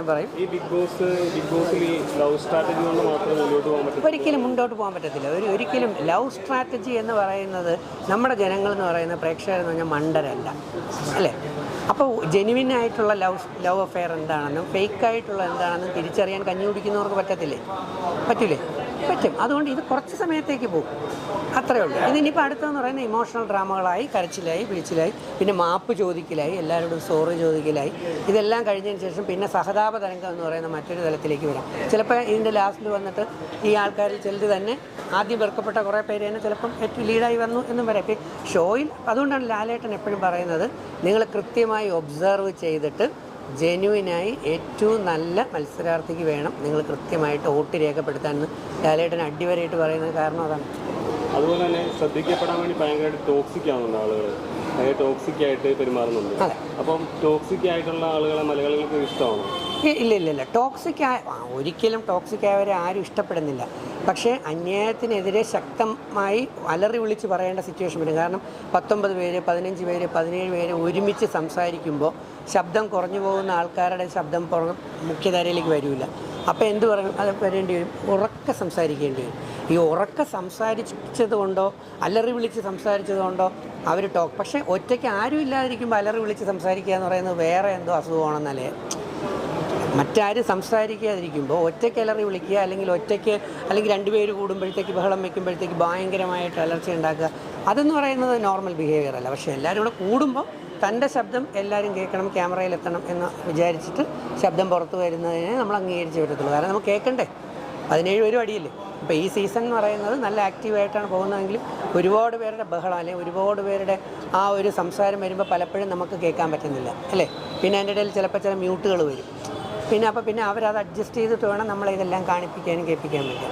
പറയും. ഈ big boss big ബോസിൽ ഈ ലവ് സ്ട്രാറ്റജി കൊണ്ട് മാത്രം മുന്നോട്ട് പോകാൻ പറ്റും. ഒരിക്കലും മുന്നോട്ട് പോകാൻ പറ്റത്തില്ല. ഒരു ഒരിക്കലും ലവ് സ്ട്രാറ്റജി എന്ന് പറയുന്നത് നമ്മുടെ ജനങ്ങൾ എന്ന് പറയുന്ന പ്രേക്ഷകർ എന്ന് പറഞ്ഞാൽ മണ്ടരല്ല. അല്ലേ? അപ്പോൾ ജെനുവിൻ ആയിട്ടുള്ള ലവ് ലവ് അഫെയർ എന്താണെന്നും ഫേക്ക് ആയിട്ടുള്ള എന്താണെന്നും തിരിച്ചറിയാൻ കഞ്ഞി കുടിക്കുന്നവർക്ക് പറ്റത്തില്ലേ? പറ്റില്ലേ പറ്റും. അതുകൊണ്ട് ഇത് കുറച്ച് സമയത്തേക്ക് പോകും. അത്രേ ഉള്ളൂ. ഇതിനിപ്പോൾ അടുത്തെന്ന് പറയുന്ന ഇമോഷണൽ ഡ്രാമകളായി കരച്ചിലായി പിടിച്ചിലായി പിന്നെ മാപ്പ് ചോദിക്കലായി എല്ലാവരോടും സോറി ചോദിക്കലായി. ഇതെല്ലാം കഴിഞ്ഞതിന് ശേഷം പിന്നെ സഹതാപ തരംഗം എന്ന് പറയുന്ന മറ്റൊരു തലത്തിലേക്ക് വരാം. ചിലപ്പോൾ ഇതിന്റെ ലാസ്റ്റിൽ വന്നിട്ട് ഈ ആൾക്കാരിൽ ചിലർ തന്നെ ആദ്യം വെറുക്കപ്പെട്ട കുറേ പേര് തന്നെ ചിലപ്പം ഏറ്റവും ലീഡായി വന്നു എന്നും പറയാം ഇപ്പം ഷോയിൽ അതുകൊണ്ടാണ് ലാലേട്ടൻ എപ്പോഴും പറയുന്നത് നിങ്ങൾ കൃത്യമായി ഒബ്സർവ് ചെയ്തിട്ട് ജെന്യുവിനായി ഏറ്റവും നല്ല മത്സരാർത്ഥിക്ക് വേണം നിങ്ങൾ കൃത്യമായിട്ട് വോട്ട് രേഖപ്പെടുത്താൻ ലാലേട്ടൻ അടിവരയിട്ട് പറയുന്നത് കാരണം അതാണ്. അതുപോലെ തന്നെ ശ്രദ്ധിക്കപ്പെടാൻ വേണ്ടി ഭയങ്കരമായിട്ട് ടോക്സിക് ആവുന്നുണ്ട് ആളുകൾ ഭയങ്കര ടോക്സിക് ആയിട്ട് പെരുമാറുന്നുണ്ട്. അപ്പം ടോക്സിക് ആയിട്ടുള്ള ആളുകളെ മലയാളികൾക്ക് ഇഷ്ടമാണ്? ഇല്ല ഇല്ല ഇല്ല. ടോക്സിക് ഒരിക്കലും ടോക്സിക് ആയവരെ ആരും ഇഷ്ടപ്പെടുന്നില്ല. പക്ഷേ അന്യായത്തിനെതിരെ ശക്തമായി അലറി വിളിച്ച് പറയേണ്ട സിറ്റുവേഷൻ വരും. കാരണം പത്തൊമ്പത് പേര് പതിനഞ്ച് പേര് പതിനേഴ് പേര് ഒരുമിച്ച് സംസാരിക്കുമ്പോൾ ശബ്ദം കുറഞ്ഞു പോകുന്ന ആൾക്കാരുടെ ശബ്ദം മുഖ്യധാരയിലേക്ക് വരില്ല അപ്പോൾ എന്ത് പറയും അത് വരേണ്ടി വരും? ഉറക്കെ സംസാരിക്കേണ്ടി വരും. ഈ ഉറക്കെ സംസാരിച്ചത് കൊണ്ടോ അലറി വിളിച്ച് സംസാരിച്ചത് കൊണ്ടോ അവർ ടോക്ക് പക്ഷേ ഒറ്റയ്ക്ക് ആരും ഇല്ലാതിരിക്കുമ്പോൾ അലറി വിളിച്ച് സംസാരിക്കുക എന്ന് പറയുന്നത് വേറെ എന്തോ അസുഖമാണെന്നല്ലേ? മറ്റാരും സംസാരിക്കാതിരിക്കുമ്പോൾ ഒറ്റയ്ക്ക് അലറി വിളിക്കുക അല്ലെങ്കിൽ ഒറ്റയ്ക്ക് അല്ലെങ്കിൽ രണ്ടുപേര് കൂടുമ്പോഴത്തേക്ക് ബഹളം വയ്ക്കുമ്പോഴത്തേക്ക് ഭയങ്കരമായിട്ട് അലർച്ച ഉണ്ടാക്കുക. അതെന്ന് പറയുന്നത് നോർമൽ ബിഹേവിയർ അല്ല. പക്ഷേ എല്ലാവരും കൂടെ കൂടുമ്പോൾ തന്റെ ശബ്ദം എല്ലാവരും കേൾക്കണം ക്യാമറയിൽ എത്തണം എന്ന് വിചാരിച്ചിട്ട് ശബ്ദം പുറത്തു വരുന്നതിനെ നമ്മൾ അംഗീകരിച്ച് പറ്റത്തുള്ളൂ കാരണം നമുക്ക് കേൾക്കണ്ടേ? പതിനേഴ് പേരും അടിയില്ലേ? അപ്പോൾ ഈ സീസൺ എന്ന് പറയുന്നത് നല്ല ആക്റ്റീവായിട്ടാണ് പോകുന്നതെങ്കിൽ ഒരുപാട് പേരുടെ ബഹളം അല്ലെങ്കിൽ ഒരുപാട് പേരുടെ ആ ഒരു സംസാരം വരുമ്പോൾ പലപ്പോഴും നമുക്ക് കേൾക്കാൻ പറ്റുന്നില്ല. അല്ലേ? പിന്നെ അതിന്റെ ഇടയിൽ ചിലപ്പോൾ ചില മ്യൂട്ടുകൾ വരും. പിന്നെ അപ്പോൾ പിന്നെ അവരത് അഡ്ജസ്റ്റ് ചെയ്തിട്ട് വേണം നമ്മളെ ഇതെല്ലാം കാണിപ്പിക്കാനും കേൾപ്പിക്കാൻ വേണ്ടി